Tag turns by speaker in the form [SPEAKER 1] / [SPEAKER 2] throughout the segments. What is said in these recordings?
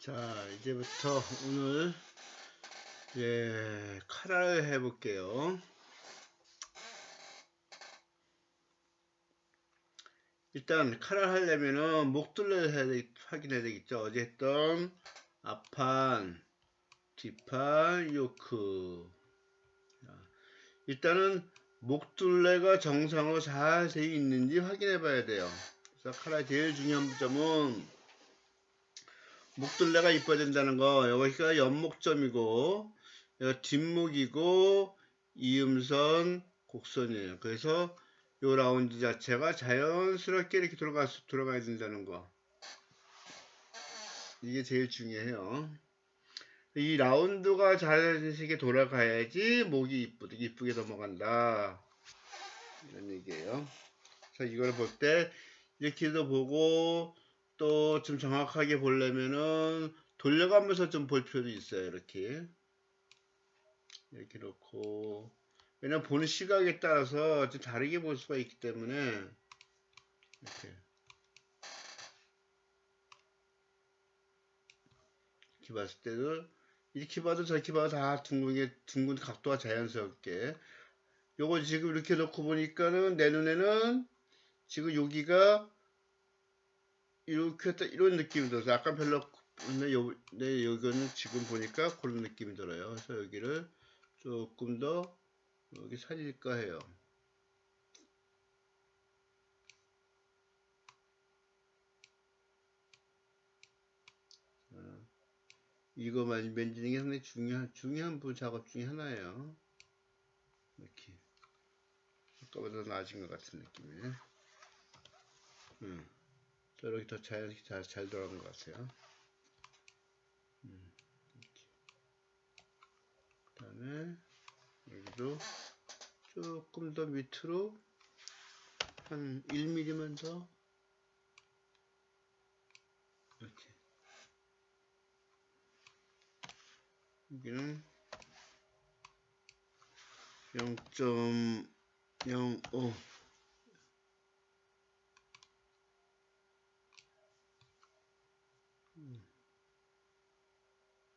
[SPEAKER 1] 자, 이제부터 오늘 예, 카라를 해볼게요. 일단 카라 하려면은 목둘레를 해야 되, 확인해야 되겠죠. 어제 했던 앞판, 뒷판, 요크. 자, 일단은 목둘레가 정상으로 잘 되어 있는지 확인해 봐야 돼요. 그래서 카라 제일 중요한 점은 목둘레가 이뻐야 된다는 거. 여기가 연목점이고, 여기 뒷목이고, 이음선, 곡선이에요. 그래서 요 라운드 자체가 자연스럽게 이렇게 들어가, 들어가야 된다는 거. 이게 제일 중요해요. 이 라운드가 자연스럽게 돌아가야지 목이 이쁘게, 이쁘게 넘어간다. 이런 얘기예요. 그래서 이걸 볼 때, 이렇게도 보고, 또 좀 정확하게 보려면은 돌려가면서 좀 볼 필요도 있어요. 이렇게. 이렇게 놓고. 왜냐면 보는 시각에 따라서 좀 다르게 볼 수가 있기 때문에 이렇게 이렇게 봤을 때도 이렇게 봐도 저렇게 봐도 다 둥근 둥근 각도가 자연스럽게 요거 지금 이렇게 놓고 보니까는 내 눈에는 지금 여기가 이렇게 이런 느낌이 들어서 아까 별로 근데 요, 네, 여기는 지금 보니까 그런 느낌이 들어요. 그래서 여기를 조금 더 여기 살릴까 해요. 이거 만지는 게 상당히 중요한, 중요한 부 작업 중에 하나예요. 이렇게. 아까보다 나아진 것 같은 느낌이네. 음. 저렇게 더 자연스럽게 잘, 잘 돌아간 것 같아요. 음. 그 다음에, 여기도 조금 더 밑으로 한 1mm만 더 이렇게 여기는 0.05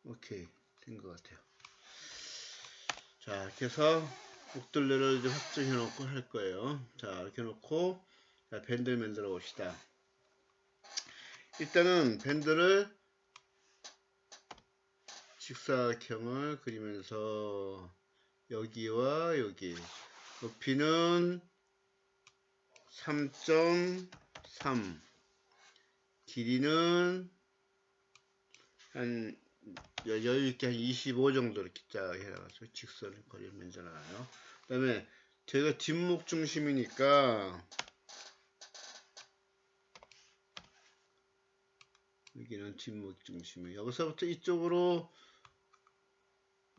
[SPEAKER 1] 오케이. 된 것 같아요. 자 이렇게 해서 목둘레를 이제 확정해 놓고 할 거예요. 자 이렇게 놓고 자, 밴드를 만들어 봅시다. 일단은 밴드를 직사각형을 그리면서 여기와 여기. 높이는 3.3 길이는 한 여유 있게 한 25 정도 이렇게 짜 해놔가지고 직선을 거리를 만들어놔요. 그 다음에 제가 뒷목 중심이니까 여기는 뒷목 중심이에요. 여기서부터 이쪽으로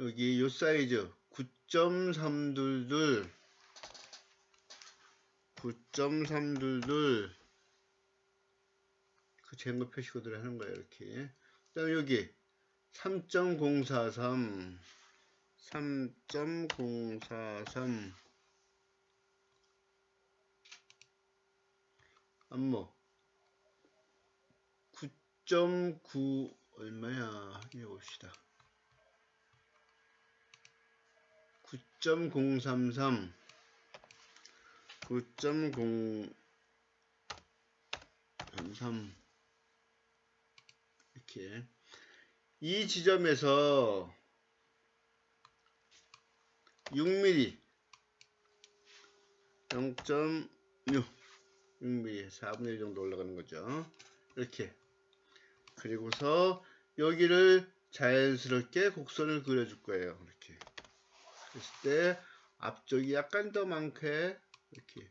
[SPEAKER 1] 여기 요 사이즈 9.322 9.322 그 쟁거 표시 코드를 하는 거예요 이렇게 그 다음에 여기 3.043 3.043 안모. 9.9 얼마야? 확인해 봅시다. 9.033 9.033 이렇게 이 지점에서 6mm 0.6 6mm 4분의 1 정도 올라가는 거죠. 이렇게. 그리고서 여기를 자연스럽게 곡선을 그려줄 거예요. 이렇게. 했을 때 앞쪽이 약간 더 많게 이렇게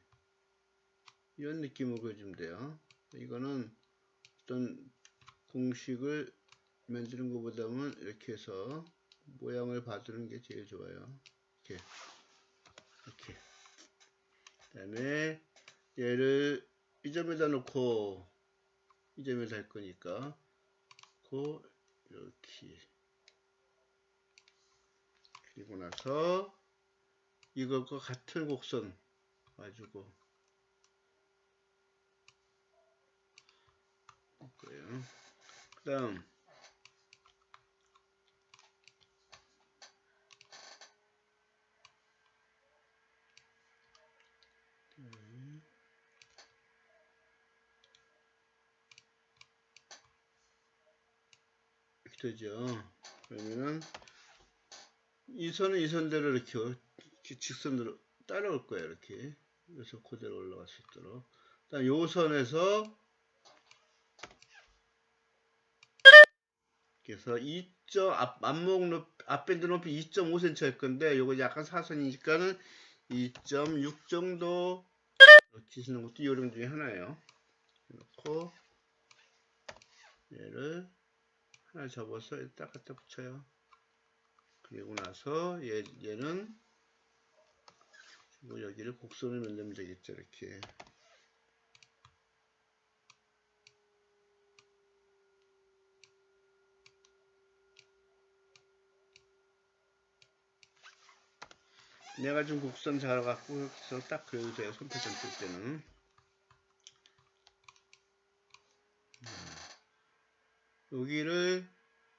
[SPEAKER 1] 이런 느낌으로 그려주면 돼요. 이거는 어떤 공식을 만드는 것보다는 이렇게 해서 모양을 봐주는 게 제일 좋아요. 이렇게 이렇게 그 다음에 얘를 이 점에다 놓고 이 점에다 할 거니까 고 이렇게 그리고 나서 이것과 같은 곡선 가지고 거예요. 그 다음 되죠. 그러면은 이 선은 이 선대로 이렇게, 이렇게 직선으로 따라올 거예요. 이렇게. 그래서 그대로 올라갈 수 있도록. 일단 요 선에서 그래서 2점 앞 앞목 높 앞밴드 높이 2.5cm 할 건데 요거 약간 사선이니까는 2.6 정도 치시는 것도 요령 중에 하나예요. 놓고 얘를 하나 접어서 딱 갖다 붙여요. 그리고 나서 얘, 얘는 그리고 여기를 곡선을 만들면 되겠죠. 이렇게. 내가 좀 곡선 잘 갖고 여기서 딱 그려도 돼요. 손패션 쓸 때는. 여기를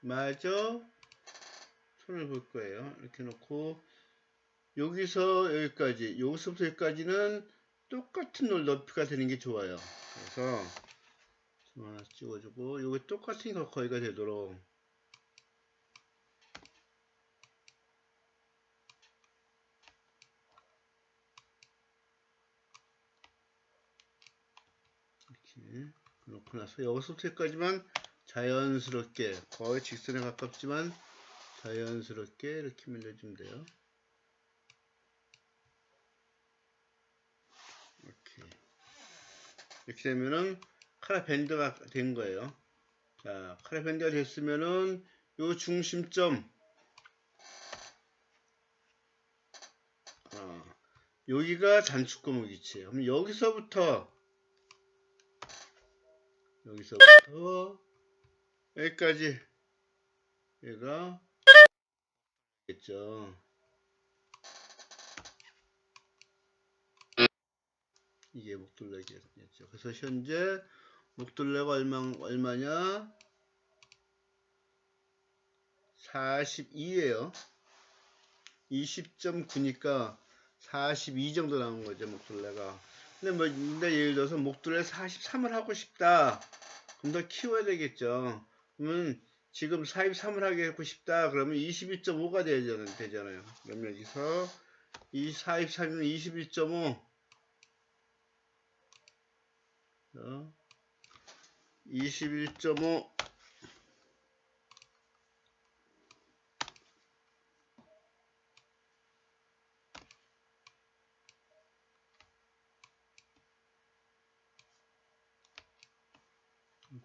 [SPEAKER 1] 마저 손을 볼 거예요. 이렇게 놓고 여기서 여기까지 여기서부터 여기까지는 똑같은 놀 높이가 되는 게 좋아요. 그래서 좀 하나 찍어주고 여기 똑같은 거 거의가 되도록 이렇게 놓고 나서 여기서부터 여기까지만 자연스럽게 거의 직선에 가깝지만 자연스럽게 이렇게 밀려주면 돼요. 이렇게 이렇게 되면은 카라 밴드가 된 거예요. 자, 카라 밴드가 됐으면은 요 중심점 어, 여기가 단축구멍 위치예요. 그럼 여기서부터 여기서부터 여기까지 얘가 겠죠. 이게 목둘레기였죠. 그래서 현재 목둘레가 얼마 얼마냐? 42예요. 20.9니까 42 정도 나온 거죠, 목둘레가. 근데 뭐 근데 예를 들어서 목둘레 43을 하고 싶다. 그럼 더 키워야 되겠죠. 그러면 지금 43을 하게 하고 싶다. 그러면 21.5가 되잖아요. 그럼 여기서 이 43은 21.5 21.5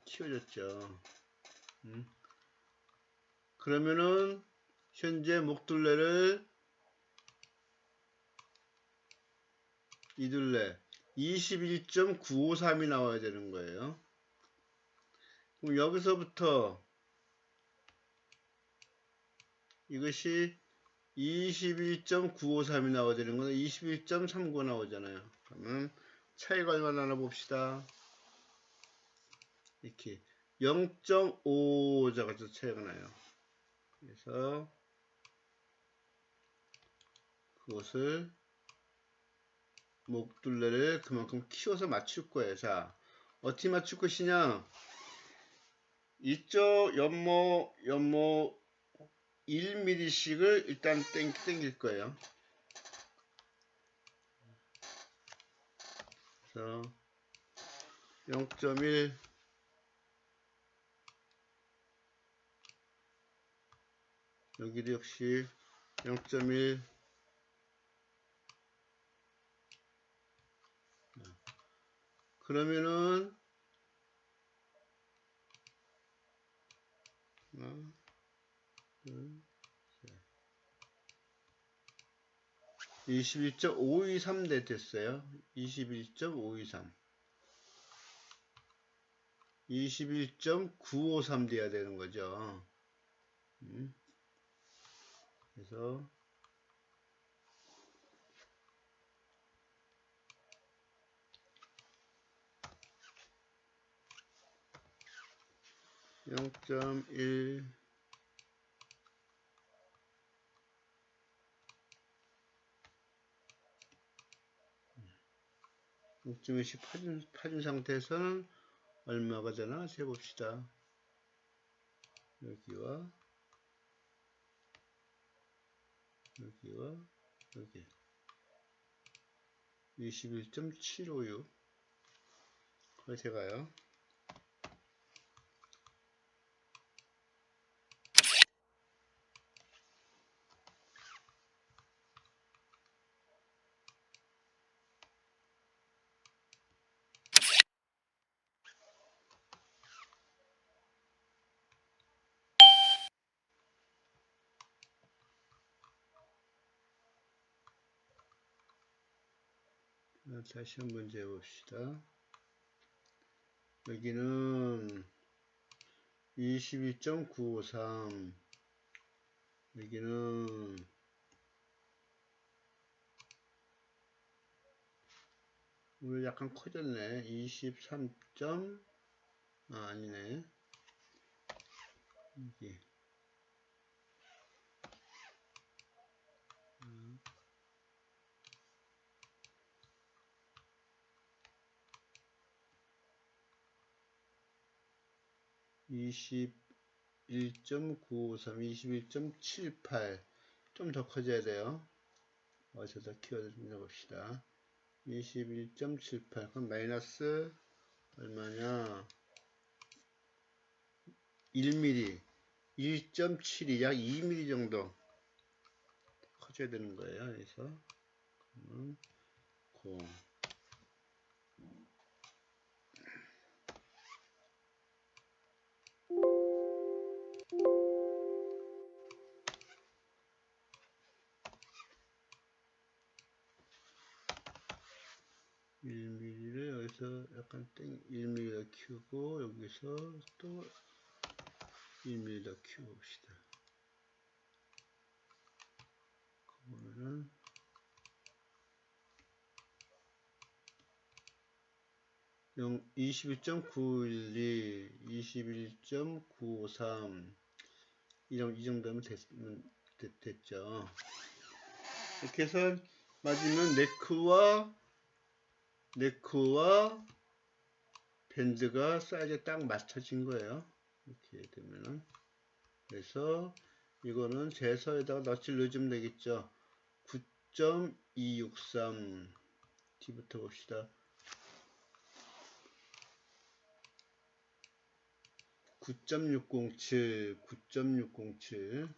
[SPEAKER 1] 키워졌죠. 음. 그러면은 현재 목둘레를 이둘레 21.953이 나와야 되는 거예요. 그럼 여기서부터 이것이 21.953이 나와야 되는 거는 21.39 나오잖아요. 그러면 차이가 얼마나 나 봅시다. 이렇게 0.5자가 차이가 나요. 그래서 그것을 목둘레를 그만큼 키워서 맞출 거예요. 자, 어떻게 맞출 것이냐? 이쪽 연모 연모 1mm씩을 일단 땡, 땡길 거예요. 그래서 0.1 여기도 역시 0.1 그러면은 하나, 둘, 셋. 21.523 됐어요. 21.523 21.953 돼야 되는 거죠. 음. 그래서 (0.1) 육점일씩 파준, 파준 상태에서는 얼마가 되나 재봅시다. 여기와 여기와 여기. 21.756 그래서 제가요 다시 한 번 재봅시다. 여기는 22.953 여기는 오늘 약간 커졌네 23. 아 아니네 여기 21.953, 21.78. 좀 더 커져야 돼요. 어디서 더 키워드 좀 넣어봅시다. 21.78. 그럼 마이너스 얼마냐? 1mm. 1.72, 약 2mm 정도 커져야 되는 거예요. 그래서, 그러면 0. 땡 1mm 더 키우고 여기서 또 1mm 더 키워봅시다. 그러면은 21.912, 21.953이 정도면 됐, 됐죠. 이렇게 해서 맞으면 네크와 네크와 밴드가 사이즈에 딱 맞춰진 거예요. 이렇게 되면은 그래서 이거는 제서에다가 넛을 넣어주면 되겠죠. 9.263 뒤부터 봅시다. 9.607 9.607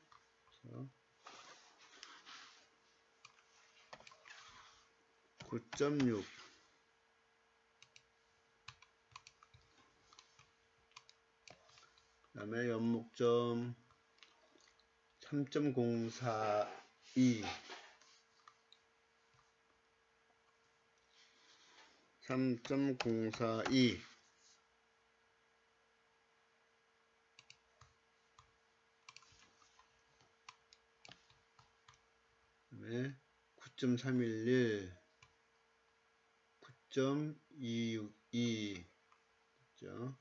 [SPEAKER 1] 9.6 그 다음에 연목점 3.042 3.042 그다음에 9.311 9.262 그죠?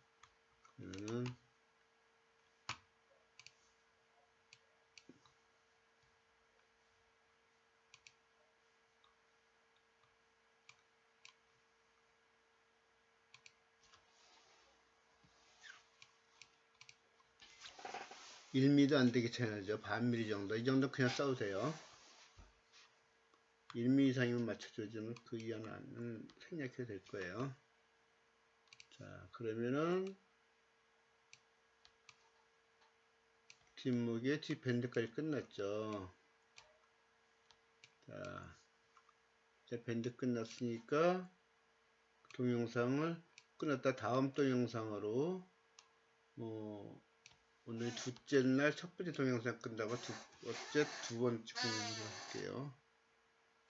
[SPEAKER 1] 1mm도 안 되게 차이나죠. 반 mm 정도. 이 정도 그냥 써도 돼요. 1mm 이상이면 맞춰줘주면 그 이하는 생략해도 될 거예요. 자, 그러면은 뒷목에 뒷밴드까지 끝났죠. 자, 이제 밴드 끝났으니까 동영상을 끝났다 다음 동영상으로 뭐 오늘 둘째 날 첫 번째 동영상 끝나고 두 번째 두 번째 공유를 할게요.